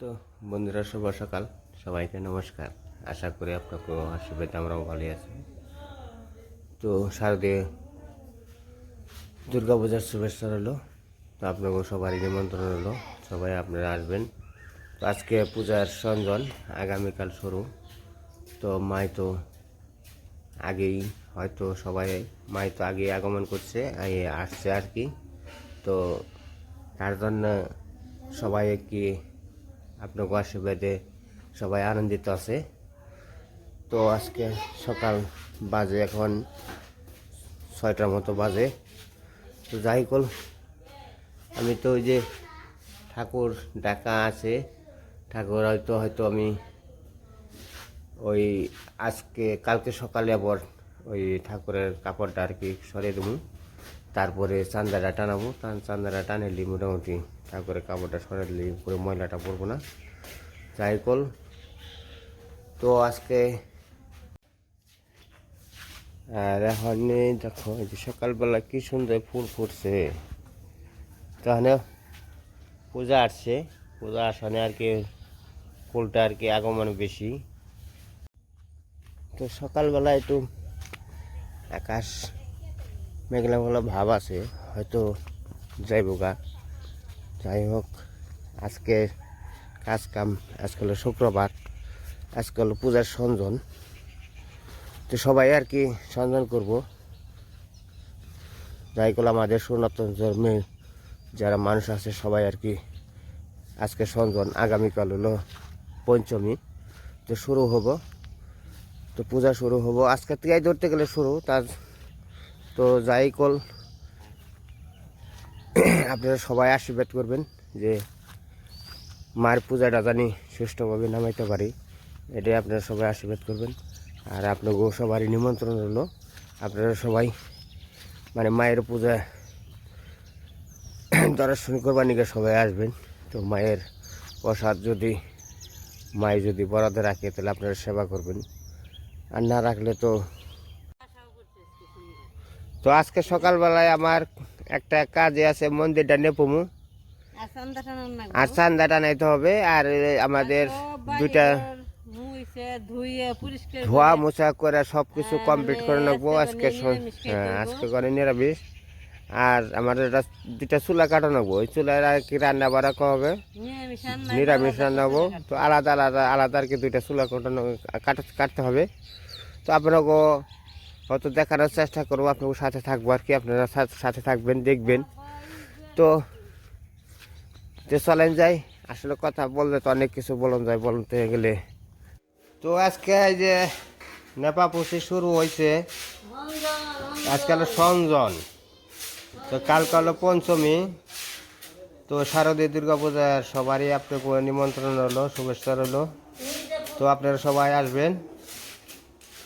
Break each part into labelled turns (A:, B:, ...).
A: তো বন্ধুরা, শুভ সকাল। সবাইকে নমস্কার। আশা করি আপনাকে আশীর্বাদ আমরাও ভালোই আছি। তো শারদীয় দুর্গা পূজার শুভেচ্ছা রইল। তো আপনাকে সবারই নিমন্ত্রণ হলো সবাই আপনারা আসবেন। তো আজকে পূজার সঞ্জন আগামীকাল শুরু। তো মাই তো আগেই, হয়তো সবাই মাই তো আগে আগমন করছে আসছে আর কি। তো তার জন্য সবাই কি আপনার আশীর্বাদে সবাই আনন্দিত আছে। তো আজকে সকাল বাজে এখন ছয়টার মতো বাজে। তো যাই কল আমি তো ওই যে ঠাকুর ডাকা আছে, ঠাকুর হয়তো হয়তো আমি ওই আজকে, কালকে সকালে আবার ওই ঠাকুরের কাপড়টা আর কি সরিয়ে দেবো। তারপরে চান্দাটা টানাবো টান চান্দাটা টানালি মোটামুটি। ঠাকুরের কাপড়টা সরিয়ে দিলে, পুরো ময়লাটা পড়ব না। যাই কল তো আজকে, আর এখন দেখো যে সকালবেলা কি সুন্দর ফুল ফুটছে। তাহলে পূজা আসছে, পূজা আসানে আর কি ফুলটা আর কি আগমন বেশি। তো সকালবেলা একটু আকাশ মেঘলা মেঘলা ভাব আছে, হয়তো যাইব গা। যাই হোক আজকে কাজ কাম আজকে হলো শুক্রবার আজকে হলো পূজার সঞ্জন। তো সবাই আর কি সঞ্জন করব। যাই করল আমাদের সনাতন ধর্মের যারা মানুষ আছে, সবাই আর কি আজকে সঞ্জন। আগামীকাল হলো পঞ্চমী। তো শুরু হব। তো পূজা শুরু হব। আজকে থেকেই ধরতে গেলে শুরু, তার তো যাই কল আপনারা সবাই আশীর্বাদ করবেন যে মার পূজাটা জানি সুষ্ঠুভাবে নামাইতে পারি। এটাই আপনারা সবাই আশীর্বাদ করবেন। আর আপনাকেও সবারই নিমন্ত্রণ হলো আপনারা সবাই মানে মায়ের পূজা দর্শন করবার নিকে সবাই আসবেন। তো মায়ের প্রসাদ যদি মায়ে যদি বরাদ্দ রাখে, তাহলে আপনারা সেবা করবেন। আর না রাখলে তো তো আজকে সকালবেলায় আমার একটা কাজে আছে মন্দিরটা নেপমু।
B: আর
A: চান্দাটা নাইতে হবে আর আমাদের
B: পরিষ্কার
A: ধোয়া মোছা করে সব কিছু
B: হ্যাঁ,
A: কমপ্লিট করে নেব
B: আজকে
A: আজকে
B: করে
A: স-
B: নিরামিষ
A: হ্যাঁ আজকে করে নিরামিষ। আর আমাদের দুইটা চুলা কাটা নেব ওই চুলার আর কি রান্না বাড়া হবে?
B: নিরামিষ রান্না
A: হব তো আলাদা আলাদা আলাদা আর কি দুইটা চুলা কাটানো কাটা কাটতে হবে। তো আপনাকে হয়তো দেখানোর চেষ্টা করব আপনাকে সাথে থাকব আর কি, আপনারা সাথে থাকবেন, দেখবেন। তো, যে চলেন যাই, আসলে কথা বললে তো অনেক কিছু বলন যায় বলতে গেলে তো আজকে যে নেপা পুষি শুরু হয়েছে, আজকে হলো সঞ্জন। তো কালকে হলো পঞ্চমী। তো শারদীয় দুর্গা পূজার সবারই আপনাকে নিমন্ত্রণ হলো শুভেচ্ছা রইল। তো আপনারা সবাই আসবেন।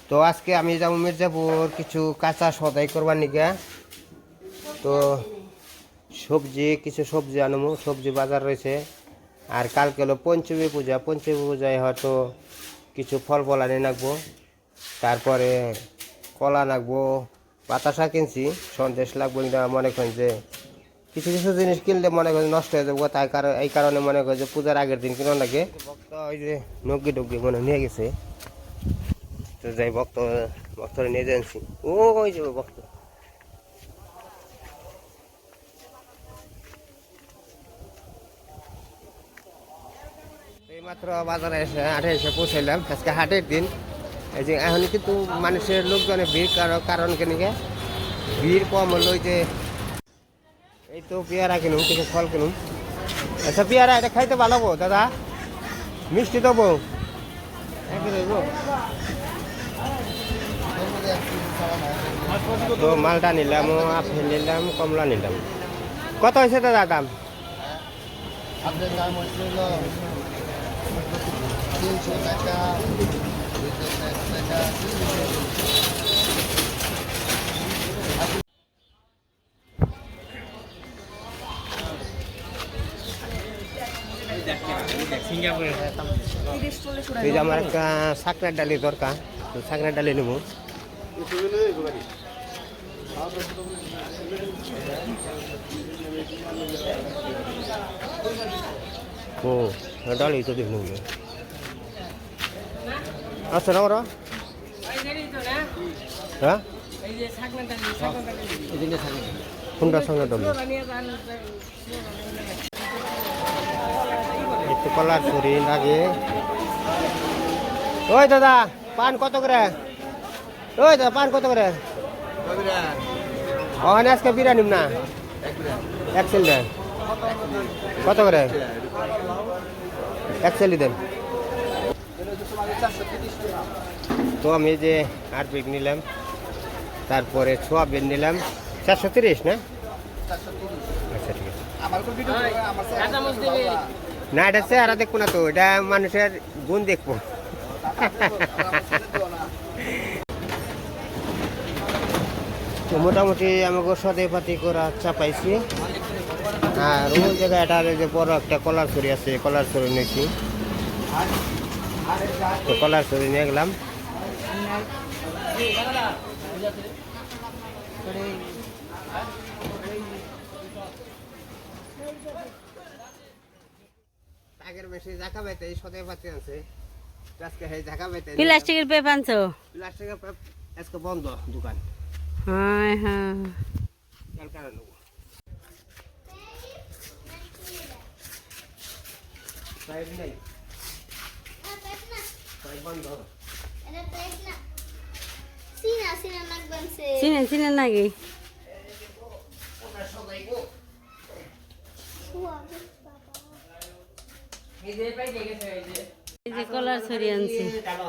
A: তো আজকে আমি যাব মির্জাপুর কিছু কাঁচা সদাই করবার নিকা তো সবজি, কিছু সবজি আনব সবজি বাজার রয়েছে। আর কালকে হলো পঞ্চমী পূজা, পঞ্চমী পূজায় হয়তো কিছু ফল ফল আনি রাখব তারপরে কলা রাখব বাতাসা কিনছি, সন্দেশ লাগবো এটা মনে করেন যে কিছু কিছু জিনিস কিনলে মনে করেন নষ্ট হয়ে যাব, তাই কারণ এই কারণে মনে করেন যে পূজার আগের দিন কিনো লাগে। ওই যে নগ্গি ডগ্গি মনে নিয়ে গেছে। তো যাই ভক্ত, ভক্তরা নিয়ে যাচ্ছি ওই যাবে ভক্ত। এইমাত্র বাজারে এসে, হাটে এসে পৌঁছাইলাম। আজকে হাটের দিন। এই যে এখন কিন্তু মানুষের লোকজনে ভিড় কারণ কেন? ভিড় কম হলো যে, এই তো পেয়ারা কিনুম, কিছু ফল কিনুম। আচ্ছা পেয়ারা এটা খাইতে ভালো দাদা? মিষ্টি দেবো তো মালটা নিলাম, আপেল নিলাম, কমলা নিলাম। কত হয়েছে দাদা দাম? আমার একটা শাকনার ডালি দরকার শাকনার ডালি নেব। ও, ডালি তো দেখুন আচ্ছা না ওরা হ্যাঁ? কোনটার সঙ্গে ডলি? একটু কলার ছড়ি লাগে। ওই দাদা, পান কত করে? ওই দাদা পান কত করে? ওখানে আজকে বিরিয়ানি না? একচেল দেন। কত করে? একচেলি দেন। তো আমি যে আট বিগ নিলাম তারপরে ছোয়া সোয়াবিন নিলাম। চারশো তিরিশ না? আচ্ছা ঠিক আছে। না এটা চেহারা দেখব না তো এটা মানুষের গুণ দেখব। তো মোটামুটি আমাকে সদে পাতি করা চাপাইছি। আর ওই জায়গায় এটা যে বড় একটা কলার ছড়ি আছে কলার ছড়ি নিয়েছি। তো কলার ছড়ি নিয়ে গেলাম।
B: প্লাস্টিকের পেপ আনছো?
A: প্লাস্টিকের পেপ আজকে বন্ধ দোকান।
B: হ্যাঁ হ্যাঁ
A: ক্যালকাটা নেব পাইপ নেই পাইপ বন্ধ
C: Sina, sina nagbanse.
B: চিনেন চিনেন নাকি এই যে কলার ছড়ি আনছি
A: চালো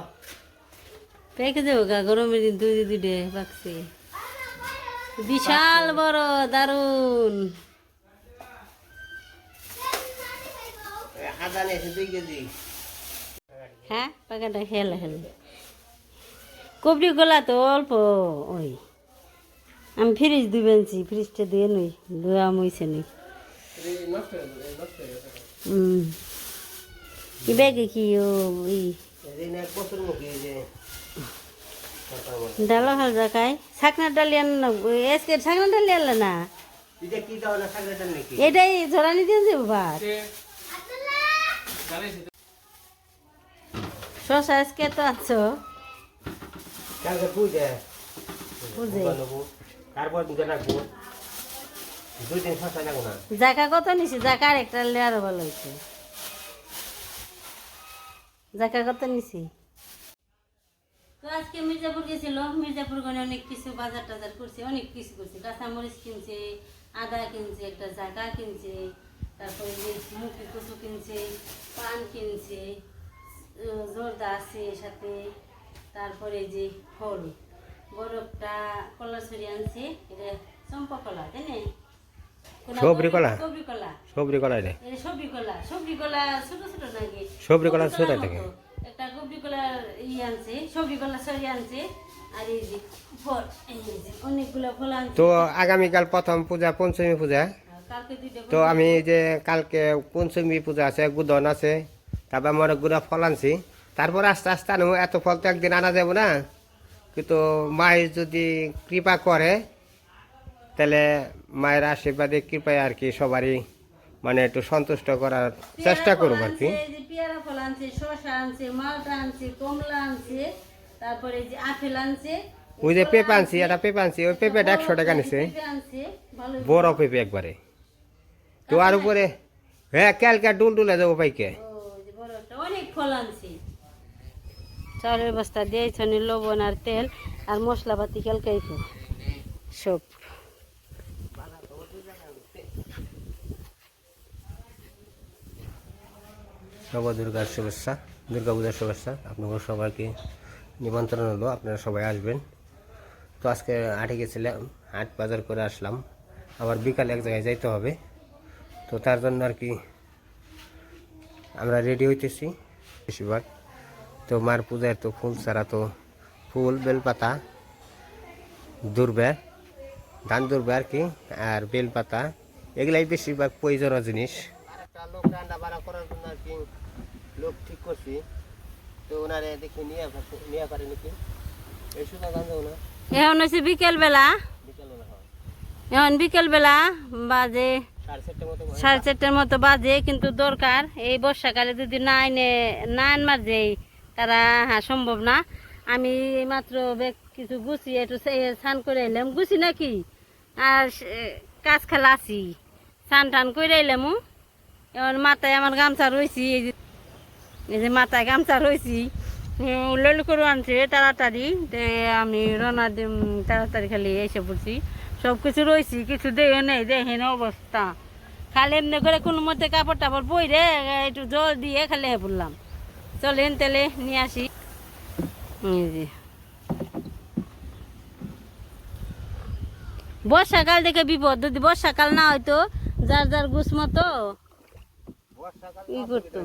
B: পেকে দেবো গা গরমের দিন দুই দুইটে পাকছে বিশাল বড়
A: দারুণ
B: হ্যাঁ পাকাটা খেলে খেলে কবরি গোলা তো অল্প ওই। আমি ফ্রিজ দুবেনছি ফ্রিজটা দিয়ে নই ধোয়া মইছে নই হুম কি ব্যাগে কি ও ই
A: এদিনে প্রচুর মুখী এই যে
B: ডালো হাল জাকাই। শাকনা ডালি এসকে শাকনা ডালি আনলে না?
A: এটা কি দাও না সাগরেটা নাকি?
B: এটাই ঝরানি দিয়ে যাব ভাত শশা আজকে তো আছো
A: কালকে পুজো।
B: বুঝে
A: তারপর দুটো রাখব দুই দিন ফাঁকা যাব না।
B: জাকা কত নিছি? জাকা আর একটা নিলে আরও ভালো হয়েছে জাকা কত নিছি? তো আজকে মির্জাপুর গেছিল। মির্জাপুর গনে অনেক কিছু বাজার টাজার করছে অনেক কিছু করছে। কাঁচামরিচ কিনছে আদা কিনছে একটা জাকা কিনছে তারপরে যে মুখি কচু কিনছে পান কিনছে জর্দা আছে সাথে তারপরে যে ফল বরফটা কলা ছড়ি আনছে এটা চম্পা কলা তাই না?
A: সবরি কলা?
B: সবরি কলা।
A: সবরি কলাই
B: সবরি কলা সবরি কলা ছোট ছোট নাকি?
A: সবরি কলা ছোট থাকে।
B: একটা আনছে সরি আনছে আর এই যে ফল অনেকগুলো ফল আনছে।
A: তো আগামীকাল প্রথম পূজা পঞ্চমী পূজা।
B: দুইটা
A: তো আমি যে কালকে পঞ্চমী পূজা আছে গুদন আছে তারপর আমি অনেকগুলো ফল আনছি। তারপর আস্তে আস্তে আনব এত ফল তো একদিন আনা যাব না। কিন্তু মায়ের যদি কৃপা করে তাহলে মায়ের আশীর্বাদে কৃপায় আর কি সবারই মানে একটু সন্তুষ্ট করার চেষ্টা করব আর কি।
B: পেয়ারা ফল আনছে, ফল আনছে মালটা আনছে কমলা আনছে তারপরে যে আপেল আনছে
A: ওই যে পেঁপে আনছি একটা পেঁপে আনছি ওই পেঁপেটা একশো টাকা নিছে। বড় পেঁপে একবারে। তো আর উপরে হ্যাঁ ক্যালকা ডুল ডুলে যাব পাইকে।
B: অনেক ফল আনছি। চালের বস্তা দিয়েছে লবণ আর তেল আর মশলাপাতি কালকাই সব।
A: নব দুর্গার শুভেচ্ছা, দুর্গা পূজার শুভেচ্ছা। আপনাদের সবাইকে নিমন্ত্রণ হলো, আপনারা সবাই আসবেন। তো আজকে হাটে গেছিলাম, হাট বাজার করে আসলাম। আবার বিকালে এক জায়গায় যাইতে হবে। তো তার জন্য আর কি আমরা রেডি হইতেছি বেশিরভাগ। তো মার পূজার তো ফুল ছাড়া তো ফুল, বেলপাতা দুর্বে ধান দুর্বে আর কি, আর বেলপাতা, এগুলাই বেশিরভাগ প্রয়োজনীয় জিনিস। লোক রান্না করার জন্য আর কি লোক ঠিক করছি। তো ওনারে দেখি নিয়ে নিয়ে পারে নাকি। এই সুযোগ আনব না
B: এখন হচ্ছে বিকেল বেলা
A: বিকেল বেলা হয়।
B: এখন বিকেলবেলা বাজে সাড়ে চারটার মতো বাজে। কিন্তু দরকার এই বর্ষাকালে যদি না এনে না আনবার যেই তারা হ্যাঁ সম্ভব না। আমি মাত্র কিছু গুছিয়ে একটু স্নান করে এলাম। গুছি নাকি? আর কাজ খেলা আছি। স্নান টান করে এলাম। এখন মাথায় আমার গামছা রয়েছি এই যে মাথায় গামছা রয়েছি। লল করে আনছে তাড়াতাড়ি। তে আমি রওনা দিম তাড়াতাড়ি খালি এসে পড়ছি। সব কিছু রয়েছি কিছু দেহে নেই দেখেন অবস্থা। খালি এমনি করে কোনো মধ্যে কাপড় টাপড় বই রে একটু জল দিয়ে খালি হে পড়লাম। চলেন তেলে নিয়ে আসি। যে। বর্ষাকাল দেখে বিপদ যদি বর্ষাকাল না হয়তো যার যার গুছ মতো ই করতো।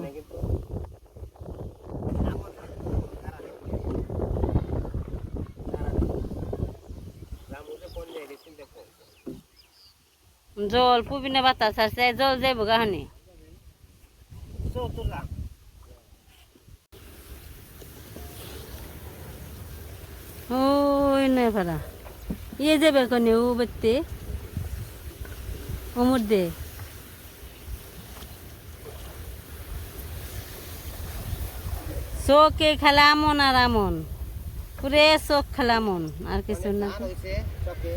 B: জল পুবিনে বাতাস আছে জল যাইব গাহানি। ওই নাই ভাড়া ইয়ে যাবে কনে ও বেতে ওমর দে। চোখে খেলা আমন আর আমন। পুরে চোখ খেলা মন আর কিছু না তো।
A: হয়েছে চকে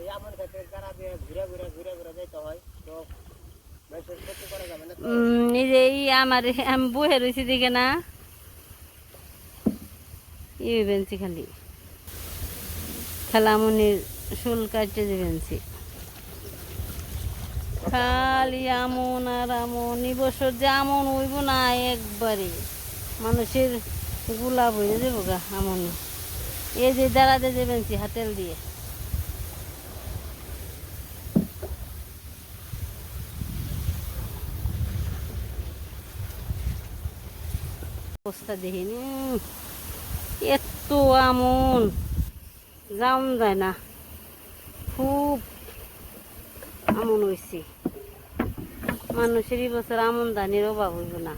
A: এই আমন ক্ষেত্রে তারা দিয়ে ঘুরে
B: এই যে এই আমার আমি বহে রয়েছি দিকে না। ই বেঞ্চি খালি। খেলামনির শুল কাটতে যে বেঞ্চি। খালি আমন আর আমন, এই বছর যে আমন হইব না একবারে। মানুষের গোলাপ হয়ে যাব গা, আমন। এই যে দাঁড়াতে যে বেঞ্চি, হাতেল দিয়ে। অবস্থা দেখিনি। এত আমন। যাম যায় না। খুব আমন হয়েছে মানুষের বছর আমন দানির অভাব হইব না।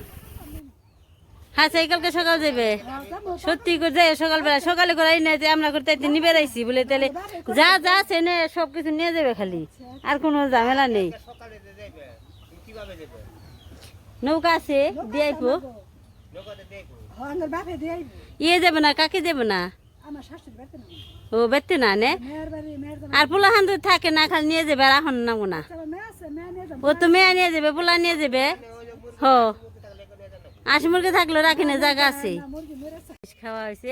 B: হ্যাঁ সাইকেলকে সকাল যাবে সত্যি করে যাই সকালবেলা সকালে করে আই না যে আমরা করতে নিবে রাইছি বলে তাহলে যা যা সেনে সব কিছু নিয়ে যাবে খালি। আর কোনো ঝামেলা নেই। নৌকা আছে, দিয়ে
D: দিয়ে
B: ইয়ে যাবে না কাকে যাবে না? ও বেতে না নে। আর পোলা হান থাকে না খালি নিয়ে যাবে আর এখন নামো না। ও তো মেয়ে নিয়ে যাবে পোলা নিয়ে যাবে। হ। আশি মুরগি থাকল রাখি না জায়গা আছে। খাওয়া হয়েছে।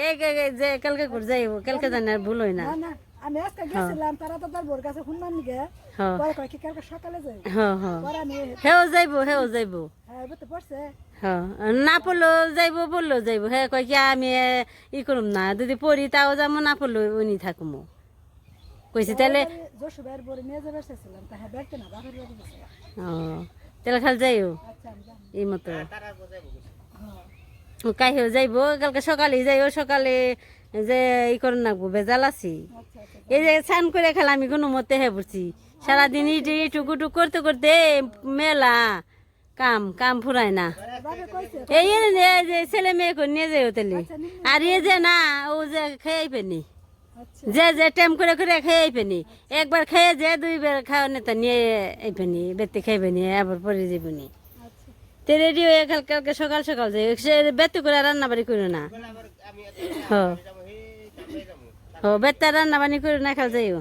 B: কালকে যাইব কালকে জানি আর ভুল হয় না।
D: আমি আজকে গেছিলাম তারা তো বোর কাছে শুনলাম নিগে পরে কয় কি কালকে সকালে যাই পরে আমি
B: হেও যাইব হেও যাইব।
D: হ্যাঁ এবার তো পড়ছে।
B: না পড়লেও যাইব পড়লেও যাইব। হে কয় কি আমি ই করুম না যদি পড়ি তাও যাব না পড়লেও উনি থাকুম। কইছি তাহলে
D: যশু ভাইয়ের বোরে নিয়ে যাবে এসেছিলাম তা হ্যাঁ দেখতে না বাপের বাড়ি
B: ও তাহলে খালি যাইও?
D: আচ্ছা
B: এই মতো।
D: হ্যাঁ
B: কাহিও যাইব কালকে সকালে যাইও সকালে যে ই করে নাকবো বেজাল আছি।
D: আচ্ছা।
B: এই যে স্নান করে খেলা আমি কোনো মতে হে পড়ছি সারাদিন ইটু উটুক করতে করতে মেলা কাম কাম ফুরায় না। এই যে ছেলে মেয়ে করে নিয়ে যাই হোটেলে আর এ যে না, ও যে খেয়ে পেনি যে যে টেম করে করে খেয়ে পেনি একবার খেয়ে যে দুইবার খাওয়া নেতা নিয়ে এই পেনি বেতে খাইবে নি আবার পরে যাবনি তে রেডি হয়ে কাল কালকে সকাল সকাল যাই বেতে করে রান্না বাড়ি করে না। হ। হ বেতে রান্না বাড়ি করে না খাল যাইও?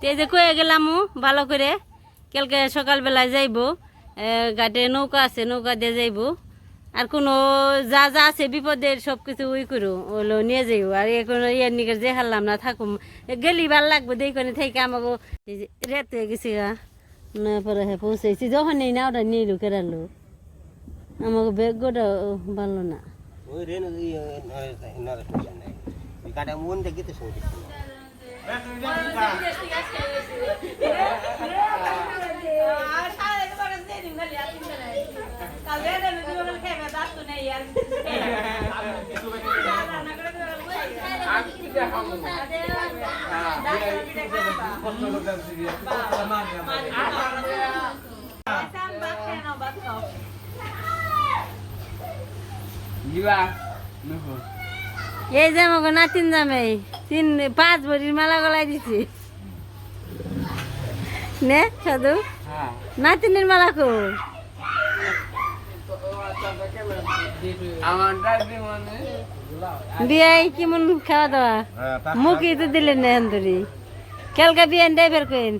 B: তে যে কয়ে গেলাম ভালো করে। কালকে সকালবেলায় যাইব। গাটে নৌকা আছে, নৌকা দিয়ে যাইব। আর কোনো যা যা আছে বিপদের সব কিছু ওই করো, ওলো নিয়ে যাইব আর এ কোনো ইয়ের নিকে যে হারলাম না, থাকুম। গেলি ভালো লাগবে দেখে থেকে আমাকে রেত হয়ে গেছি গা। না, পরে হ্যাঁ পৌঁছেছি যখন নেই না ওটা নিয়ে লুকে রাখল আমাকে ব্যাগটা ভালো না।
A: ওই রেনু কাটা মন দেখে তো শুনছি
B: এই যে আমাকে নাতিন জামাই তিন পাঁচ ভরির মালা গলায় দিছি। নে সাধু? নাতিনের মালা কো? বিয়াই কেমন খাওয়া দাওয়া? মুখই তো দিলেন না এন্দরি কালকে বিয়ান ড্রাইভার কইন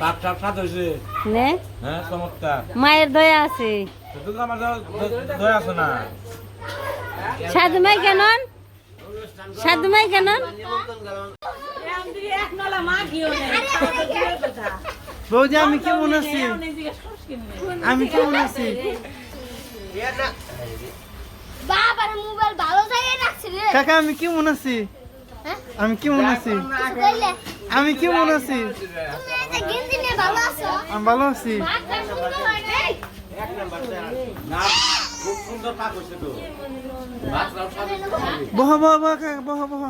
E: তাপ টাপ সাত হয়েছে
B: নে।
E: হ্যাঁ চমৎকার।
B: মায়ের দয়া আছে।
E: তো তো আমার দয়া আছে না?
B: সাধু মাই কেন? সাধু মাই কেন?
F: বৌদি আমি কেমন আছি? আমি কেমন আছি?
C: বাবার মোবাইল ভালো জায়গায় রাখছি
F: কাকা আমি কেমন আছি? আমি কেমন আছি? আমি কি কেমন আছি? আমি ভালো আছি। বহ বহ বহ বহ বহ।